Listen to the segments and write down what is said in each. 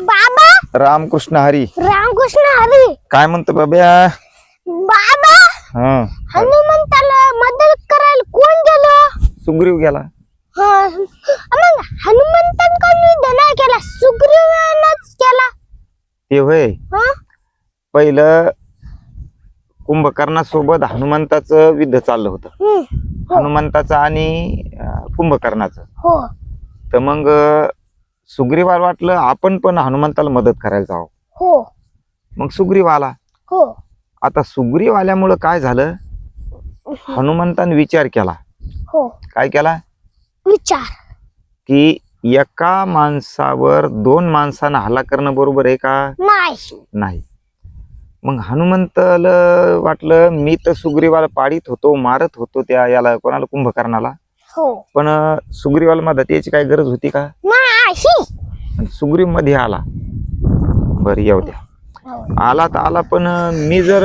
बाबा! रामकृष्ण हरी. रामकृष्ण हरी! काय म्हणतो बाब्या? बाबा! हा. हनुमंताला मदत करायला कोण गेलं? सुग्रीव गेला. हा, मग हनुमंतांकडून नाही केला? सुग्रीवानच केला. ते होय. हा? पहिलं कुंभकर्णासोबत हनुमंताचं युद्ध चाललं होतं. हम्म, हनुमंताचं आणि अं, कुंभकर्णाचं. हो. तर मग अं, सुग्रीवाला वाटलं आपण पण हनुमंताला मदत करायला जावं. हो. मग सुग्रीव आला हो. आता सुग्रीव आल्यामुळं काय झालं? हनुमंताने विचार केला. हो. काय केला? विचार. की एका माणसावर दोन माणसांना हल्ला करणं बरोबर आहे का? नाही. नाही. मग हनुमंताला वाटलं मी तर सुग्रीवाला पाडीत होतो मारत होतो त्या याला कोणाला कुंभकर्णाला? हो. पण सुग्रीवाला मदत याची काय गरज होती का? नाही. आणि सुग्रीवमध्ये आला. बरं येऊ द्या. आला तर आला पण मी जर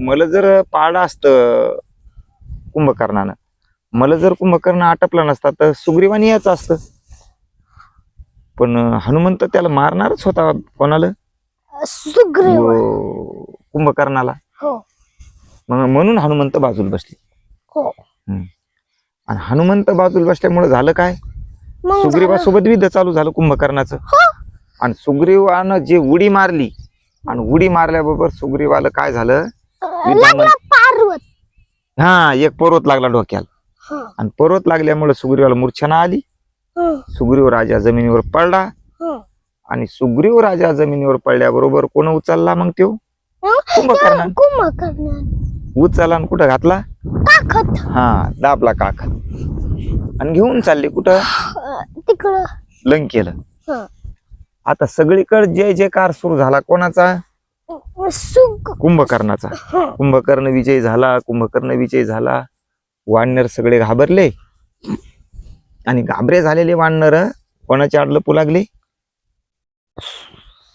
मला जर पाडा असतं कुंभकर्णानं मला जर कुंभकर्ण आटपला नसता तर सुग्रीवानी याचं असतं. पण हनुमंत त्याला मारणारच होता कोणाला? सुग्रीव. कुंभकर्णाला. हो. मग म्हणून हनुमंत बाजूला बसले. हो. आणि हनुमंत बाजूला बसल्यामुळे झालं काय. सुग्रीवासोबत युद्ध चालू झालं कुंभकर्णाचं. हो. आणि सुग्रीवानं जे उडी मारली आणि उडी मारल्याबरोबर सुग्रीवाला काय झालं? हा एक पर्वत लागला डोक्याला. आणि पर्वत लागल्यामुळे सुग्रीवाला मूर्छना आली. सुग्रीव राजा जमिनीवर पडला. आणि सुग्रीव राजा जमिनीवर पडल्याबरोबर कोण उचलला मग तो? कुंभकर्ण कुंभकर्ण उचलला कुठं घातला? हा दाबला काखात. आणि घेऊन चालले कुठं? तिकडं. लंकेला. हं. आता सगळीकडे जय जयकार सुरू झाला कोणाचा? सुग कुंभकर्णाचा. हं. कुंभकर्ण विजय झाला कुंभकर्ण विजय झाला. वानर सगळे घाबरले. आणि घाबरे झालेले वानर कोणाच्या आडलं पुलागले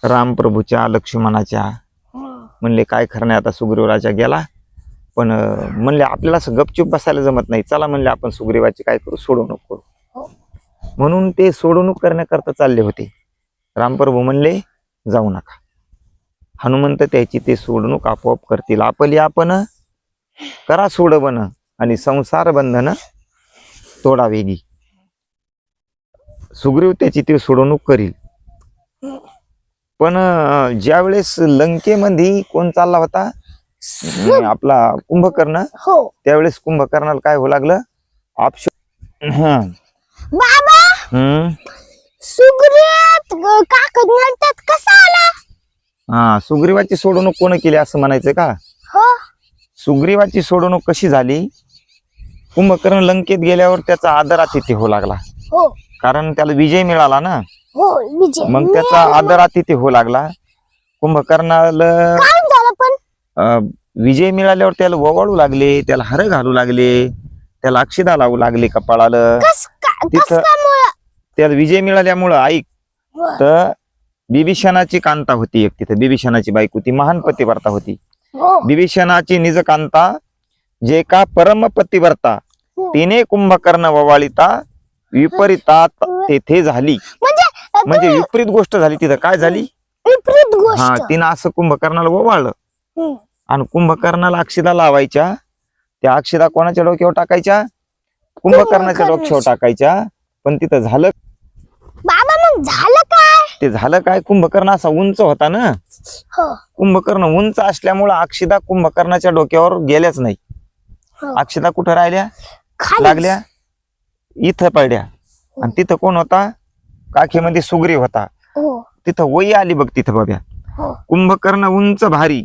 रामप्रभूच्या लक्ष्मणाच्या. म्हणले काय खरं नाही आता सुग्रीवराजा गेला. पण म्हणले आपल्याला असं गपचूप बसायला जमत नाही. चला म्हणले आपण सुग्रीवाची काय करू? सोडवणूक करू. हो. म्हणून ते सोडवणूक करण्याकरता चालले होते. रामप्रभू म्हणले जाऊ नका. हनुमंत त्याची ते सोडणूक आपोआप करतील. आपली आपण करा सोडवण आणि संसार बंधन तोडा वेगी सुग्रीव त्याची ते सोडवणूक करील. पण ज्यावेळेस लंकेमध्ये कोण चालला होता? आपला कुंभकर्ण हो. त्यावेळेस कुंभकर्णाला काय होऊ लागलं? बाबा! सुग्रीत काकद नंतर कसा आला? हा सुग्रीवाची सोडवणूक कोण केली असं म्हणायचं का? हो. सुग्रीवाची सोडवणूक कशी झाली? कुंभकर्ण लंकेत गेल्यावर त्याचा आदर अतिथी होऊ लागला. हो. कारण त्याला विजय मिळाला ना? हो विजय. मग त्याचा आदर अतिथी होऊ लागला. कुंभकर्णाला विजय मिळाल्यावर त्याला ओवाळू लागले त्याला हर घालू लागले त्याला अक्षिदा लावू लागले कपाळाला. तिथं- त्याला विजय मिळाल्यामुळं ऐक तर बिभीषणाची कांता होती एक तिथे बिभीषणाची बायको ती महान पतिव्रता होती. हो. बिभीषणाची निज कांता जे का परम पतिव्रता हो. तिने कुंभकर्ण ववाळिता विपरीतात तेथे झाली. म्हणजे म्हणजे विपरीत गोष्ट झाली तिथं. काय झाली? विपरीत हा तिनं असं कुंभकर्णाला ओवाळलं. आणि कुंभकर्णाला अक्षिदा लावायच्या. त्या अक्षिदा कोणाच्या डोक्यावर टाकायच्या? कुंभकर्णाच्या. डोक्यावर टाकायच्या. पण तिथं झालं बाबा मग झालं काय? ते झालं काय? कुंभकर्ण असा उंच होता ना? हो. कुंभकर्ण उंच असल्यामुळं अक्षिदा कुंभकर्णाच्या डोक्यावर गेल्याच नाही. हो. अक्षिदा कुठं राहिल्या? लागल्या. इथं पडल्या. आणि तिथं कोण होता? काखीमध्ये सुग्रीव होता. हो. तिथं वई आली बघ तिथं बघ्या हो. कुंभकर्ण उंच भारी.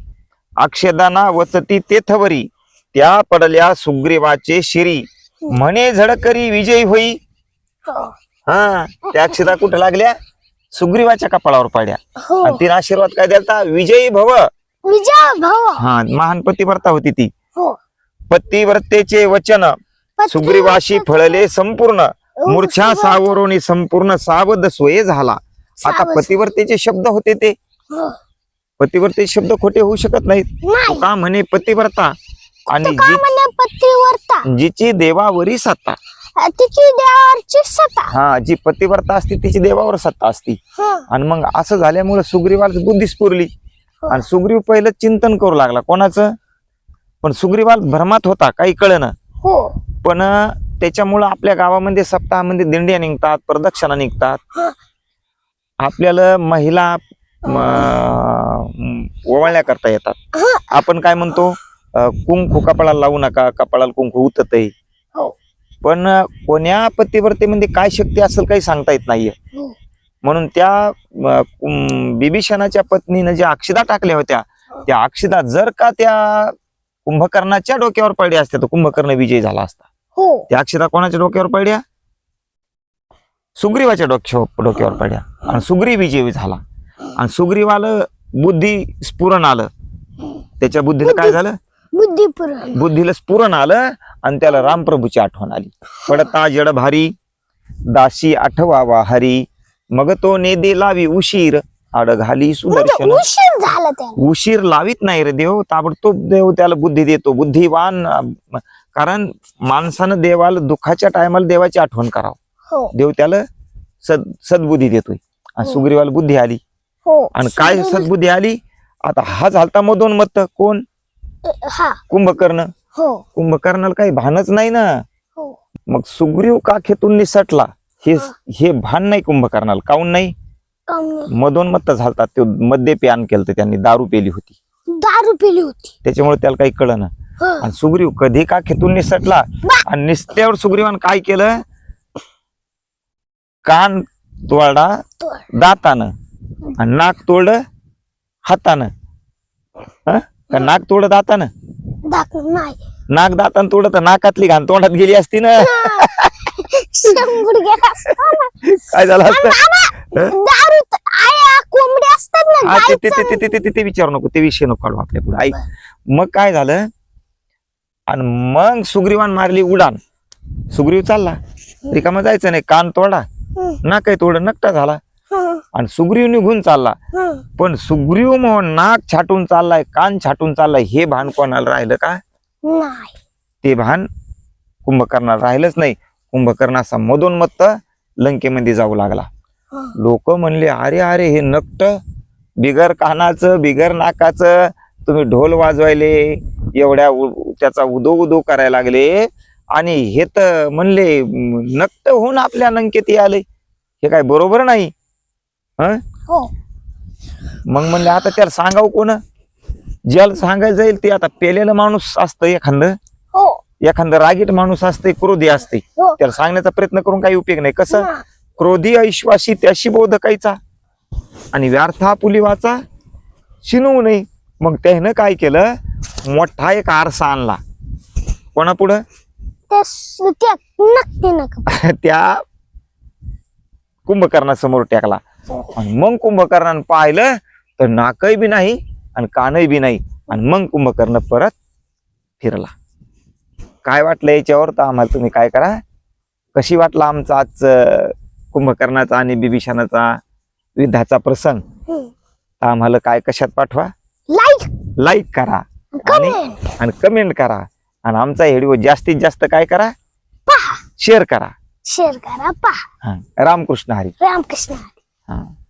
अक्षदाना वसती तेथवरी त्या पडल्या सुग्रीवाचे शिरी. म्हणे झडकरी विजयी होई. हो त्या अक्षदा कुठं लागल्या? सुग्रीवाच्या कपाळावर पडल्या. हो. आणि तिने आशीर्वाद काय द्यालता विजयी भव. विजय भाऊ हा महान पतिव्रता होती ती. हो. पतिव्रतेचे वचन. सुग्रीवाशी फळले संपूर्ण. मूर्छा सावरोनी संपूर्ण सावध सोये झाला. आता. पतिव्रतेचे शब्द होते ते. हो. पतिव्रते शब्द खोटे होऊ शकत नाहीत. नाही. का म्हणे पतिव्रता? आणि तो का जी म्हणे पतिवर्ता? जिची देवावरी सत्ता. तिची देवावरची सत्ता. हा जी पतिव्रता असते तिची देवावर सत्ता असती. हं, आणि मग असं झाल्यामुळे सुग्रीवाला बुद्धी स्फुरली हो. आणि सुग्रीव पहिलं चिंतन करू लागला. कोणाचं? पण सुग्रीवाल भ्रमात होता काही कळना. हो. पण त्याच्यामुळं आपल्या गावामध्ये सप्ताहामध्ये दिंड्या निघतात प्रदक्षिणा निघतात. आपल्याला महिला ओवाळण्या करता येतात. हं. आपण काय म्हणतो कुंकू कपाळाला लावू नका कपाळाला कुंकू उतत हो. पण कोण्या पतिव्रतेमध्ये काय शक्ती असेल काही सांगता येत नाहीये. हो. म्हणून त्या बिभीषणाच्या पत्नीनं ज्या अक्षदा टाकल्या होत्या त्या अक्षदा जर का त्या कुंभकर्णाच्या डोक्यावर पडल्या असत्या तर कुंभकर्ण विजय झाला असता. हो. त्या अक्षरा कोणाच्या डोक्यावर पडल्या? सुग्रीवाच्या डोक्यावर डोक्यावर पडल्या. आणि सुग्रीव विजय झाला. आणि सुग्रीवाला बुद्धी स्फुरण आलं. त्याच्या बुद्धीला काय झालं? बुद्धिपुरण बुद्धीला स्फुरण आलं आणि त्याला रामप्रभूची आठवण आली. पडता जड भारी दासी आठवावा हरी. मग तो नेदे लावी उशीर आड घाली म्हणजे सुदर्शन उशीर झाला त्याला. उशीर लावित नाही रे देव ताबडतोब देव त्याला बुद्धी देतो बुद्धिवान. कारण माणसानं देवाला दुःखाच्या टायमाला देवाची आठवण करावं. हो. देव त्याला सद सद्बुद्धी देतोय. आणि हो. सुग्रीवाला बुद्धी आली. हो. आणि काय सद्बुद्धी आली? आता हा झालता मधोन्मत्त कोण? हा. कुंभकर्ण. हो. कुंभकर्णाला काही भानच नाही ना? हो. मग सुग्रीव काखेतून निसटला? हे हा. भान नाही कुंभकर्णाला. काऊन नाही? काऊन मधोन्मत्त झालता. तो मद्य प्यान केलं त्यांनी दारू पेली होती. दारू पिली होती. त्याच्यामुळे त्याला काही कळना हं. आणि सुग्रीव कधी काखेतून निसटला? आणि निसत्यावर सुग्रीवान काय केलं? कान तोड. दातानं. आणि नाक तोड हातानं. हं? का नाक तोड दातानं? दाखव नाही. नाक दातानं तोड तर नाकातली घाण तोंडात गेली असती ना. शंभर गेला असता ना. काय झालं असतं? हं? दारू त- आया कोंबड्या असतात ना हा, ते ते गाईचं- ते- ते- ते- ते- ते विचारू नको ते विषय नको काढू आपल्या पुढे. ऐक मग काय झालं? आणि मग सुग्रीवान मारली उडान. सुग्रीव चालला. रिकामा जायचं नाही कान तोडा. हं, ना काही तोड नकटा झाला. आणि सुग्रीव निघून चालला. पण सुग्रीव म्हणून नाक छाटून चाललाय कान छाटून चाललाय हे भान कोणाला राहिलं का? ते भान कुंभकर्णाला राहिलंच नाही. कुंभकर्ण असा मधोन्मत्त लंकेमध्ये जाऊ लागला. लोक म्हणले अरे अरे हे नकट बिगर कानाचं बिगर नाकाचं तुम्ही ढोल वाजवायले एवढ्या त्याचा उदो उदो करायला लागले. आणि हे तर म्हणले म, नक्त होऊन आपल्या लंकेत आले हे काय बरोबर नाही. हो? मग म्हणले आता त्याला सांगाव कोण? ज्याला सांगायला जाईल ते आता पेलेलं माणूस असतं एखादं. हो. एखादं रागीट माणूस असते क्रोधी असते हो. त्याला सांगण्याचा प्रयत्न करून काही उपयोग नाही. कसं. क्रोधी ऐश्वासी त्याशी बोधकायचा आणि व्यर्था पुलिवाचा? शिनवू नये. मग त्यानं काय केलं? मोठा एक आरसा आणला. कोणापुढं? ते स- ते नक्की नका. त्या कुंभकर्णासमोर टाकला. आणि मग कुंभकर्णानं पाहिलं तर नाकही बी नाही आणि कानही बी नाही. आणि मग कुंभकर्ण परत फिरला. काय वाटलं याच्यावर? तर आम्हाला तुम्ही काय करा. कशी वाटला आमचा आजचं कुंभकर्णाचा आणि बिभीषणाचा युद्धाचा प्रसंग. तर आम्हाला काय कशात पाठवा? लाईक लाईक करा. आणि कमेंट आणि कमेंट करा. आणि आमचा व्हिडिओ जास्तीत जास्त काय करा? पहा. शेअर करा. शेअर करा पहा. रामकृष्ण हरी. रामकृष्ण हरी. हा